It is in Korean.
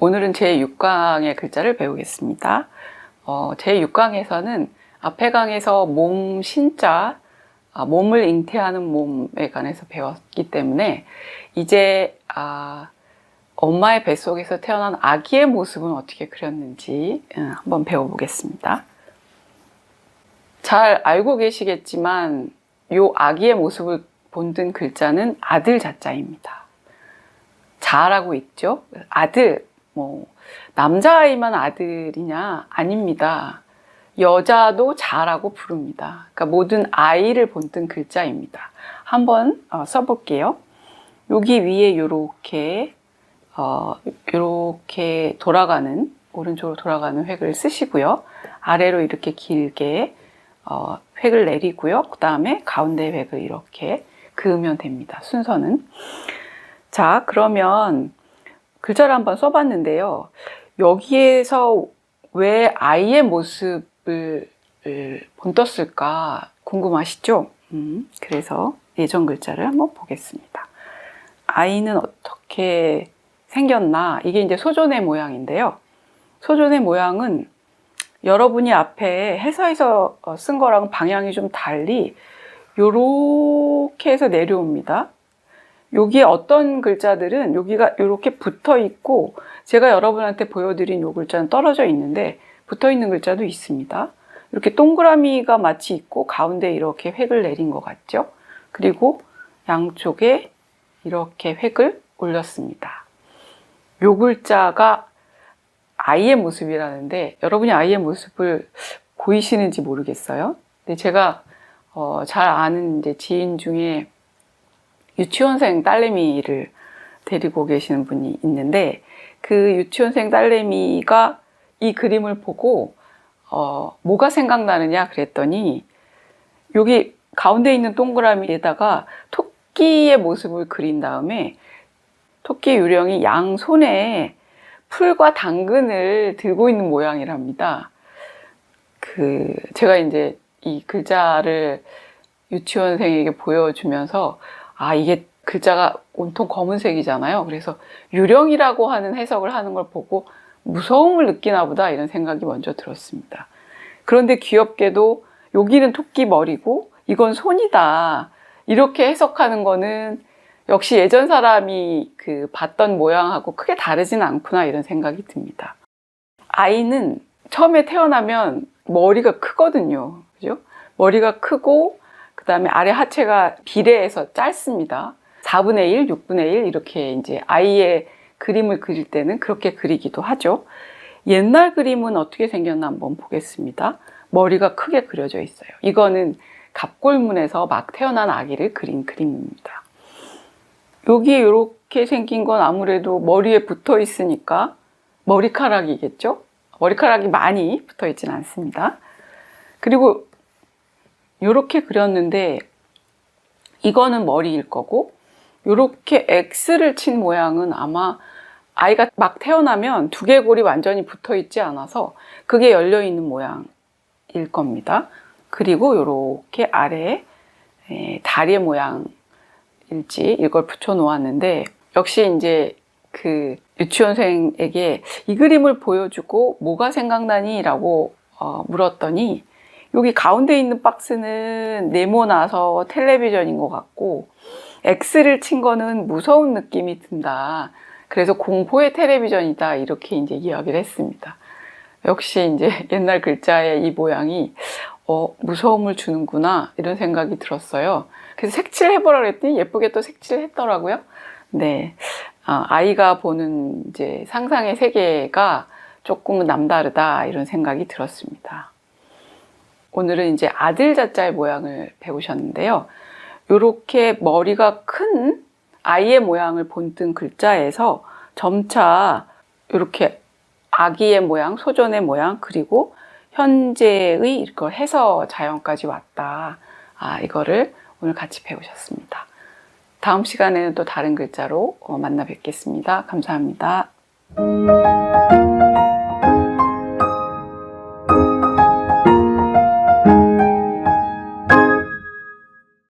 오늘은 제6강의 글자를 배우겠습니다. 어, 제6강에서는 앞에 강에서 몸, 신자, 아, 몸을 잉태하는 몸에 관해서 배웠기 때문에 이제 아, 엄마의 뱃속에서 태어난 아기의 모습은 어떻게 그렸는지 음, 한번 배워보겠습니다. 잘 알고 계시겠지만 이 아기의 모습을 본든 글자는 아들 자자입니다. 자라고 있죠. 아들, 뭐 남자아이만 아들이냐? 아닙니다. 여자도 자라고 부릅니다. 그러니까 모든 아이를 본뜬 글자입니다. 한번 어, 써볼게요. 여기 위에 이렇게 어, 이렇게 돌아가는 오른쪽으로 돌아가는 획을 쓰시고요. 아래로 이렇게 길게 어, 획을 내리고요. 그 다음에 가운데 획을 이렇게 그으면 됩니다. 순서는. 자, 그러면 글자를 한번 써봤는데요. 여기에서 왜 아이의 모습을 본떴을까 궁금하시죠? 음, 그래서 예전 글자를 한번 보겠습니다. 아이는 어떻게 생겼나? 이게 이제 소존의 모양인데요. 소존의 모양은 여러분이 앞에 해서에서 쓴 거랑 방향이 좀 달리 요렇게 해서 내려옵니다. 여기에 어떤 글자들은 여기가 이렇게 붙어 있고 제가 여러분한테 보여드린 요 글자는 떨어져 있는데 붙어 있는 글자도 있습니다. 이렇게 동그라미가 마치 있고 가운데 이렇게 획을 내린 것 같죠? 그리고 양쪽에 이렇게 획을 올렸습니다. 요 글자가 아이의 모습이라는데 여러분이 아이의 모습을 보이시는지 모르겠어요. 근데 제가 어, 잘 아는 이제 지인 중에 유치원생 딸내미를 데리고 계시는 분이 있는데 그 유치원생 딸내미가 이 그림을 보고 어, 뭐가 생각나느냐 그랬더니 여기 가운데 있는 동그라미에다가 토끼의 모습을 그린 다음에 토끼 유령이 양손에 풀과 당근을 들고 있는 모양이랍니다. 그 제가 이제 이 글자를 유치원생에게 보여주면서 아 이게 글자가 온통 검은색이잖아요. 그래서 유령이라고 하는 해석을 하는 걸 보고 무서움을 느끼나 보다 이런 생각이 먼저 들었습니다. 그런데 귀엽게도 여기는 토끼 머리고 이건 손이다. 이렇게 해석하는 거는 역시 예전 사람이 그 봤던 모양하고 크게 다르지는 않구나 이런 생각이 듭니다. 아이는 처음에 태어나면 머리가 크거든요. 그죠? 머리가 크고 그 다음에 아래 하체가 비례해서 짧습니다. 4분의 1, 6분의 1 이렇게 이제 아이의 그림을 그릴 때는 그렇게 그리기도 하죠. 옛날 그림은 어떻게 생겼나 한번 보겠습니다. 머리가 크게 그려져 있어요. 이거는 갑골문에서 막 태어난 아기를 그린 그림입니다. 여기에 이렇게 생긴 건 아무래도 머리에 붙어 있으니까 머리카락이겠죠? 머리카락이 많이 붙어 있지는 않습니다. 그리고 이렇게 그렸는데 이거는 머리일 거고 이렇게 X를 친 모양은 아마 아이가 막 태어나면 두개골이 완전히 붙어 있지 않아서 그게 열려 있는 모양일 겁니다. 그리고 이렇게 아래에 다리의 모양일지 이걸 붙여 놓았는데 역시 이제 그 유치원생에게 이 그림을 보여주고 뭐가 생각나니? 라고 어, 물었더니 여기 가운데 있는 박스는 네모나서 텔레비전인 것 같고 X를 친 거는 무서운 느낌이 든다. 그래서 공포의 텔레비전이다. 이렇게 이제 이야기를 했습니다. 역시 이제 옛날 글자의 이 모양이 어, 무서움을 주는구나. 이런 생각이 들었어요. 그래서 색칠 해보라 그랬더니 예쁘게 또 색칠 했더라고요. 네. 아, 아이가 보는 이제 상상의 세계가 조금은 남다르다. 이런 생각이 들었습니다. 오늘은 이제 아들 자자의 모양을 배우셨는데요. 이렇게 머리가 큰 아이의 모양을 본뜬 글자에서 점차 이렇게 아기의 모양, 소전의 모양, 그리고 현재의 이걸 해서 자연까지 왔다. 아, 이거를 오늘 같이 배우셨습니다. 다음 시간에는 또 다른 글자로 어, 만나 뵙겠습니다. 감사합니다.